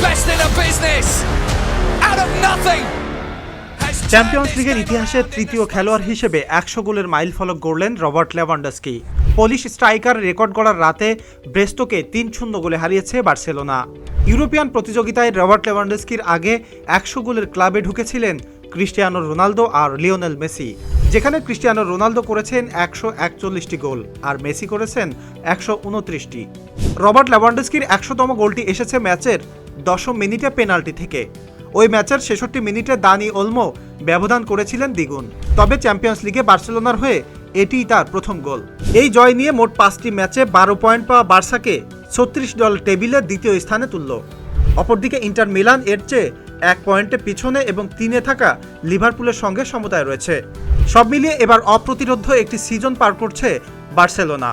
business. Out of nothing. Champions লিগের ইতিহাসে তৃতীয় খেলোয়াড় হিসেবে একশো গোলের মাইল ফলক গড়লেন Robert Lewandowski. Polish striker record গড়ার রাতে ব্রেস্টোকে তিন শূন্য গোলে হারিয়েছে বার্সেলোনা। ইউরোপিয়ান প্রতিযোগিতায় রবার্ট লেভানডস্কির আগে একশো গোলের ক্লাবে ঢুকেছিলেন ক্রিস্টিয়ানো রোনালদো আর লিওনেল মেসি। যেখানে ক্রিস্টিয়ানো রোনালদো করেছেন একশো একচল্লিশটি গোল আর মেসি করেছেন একশো উনত্রিশটি। রবার্ট লেভানডস্কির একশোতম গোলটি এসেছে ম্যাচের দশম মিনিটে পেনাল্টি থেকে। ওই ম্যাচের ছেষট্টি মিনিটে দানি ওলমো ব্যবধান করেছিলেন দ্বিগুণ। তবে চ্যাম্পিয়ন্স লিগে বার্সেলোনার হয়ে এটিই তার প্রথম গোল। এই জয় নিয়ে মোট পাঁচটি ম্যাচে বারো পয়েন্ট পাওয়া বার্সাকে ছত্রিশ দল টেবিলের দ্বিতীয় স্থানে তুলল। অপরদিকে ইন্টার মিলান এর চেয়ে এক পয়েন্টে পিছনে এবং তিনে থাকা লিভারপুলের সঙ্গে সমতায় রয়েছে। সব মিলিয়ে এবার অপ্রতিরোধ্য একটি সিজন পার করছে বার্সেলোনা।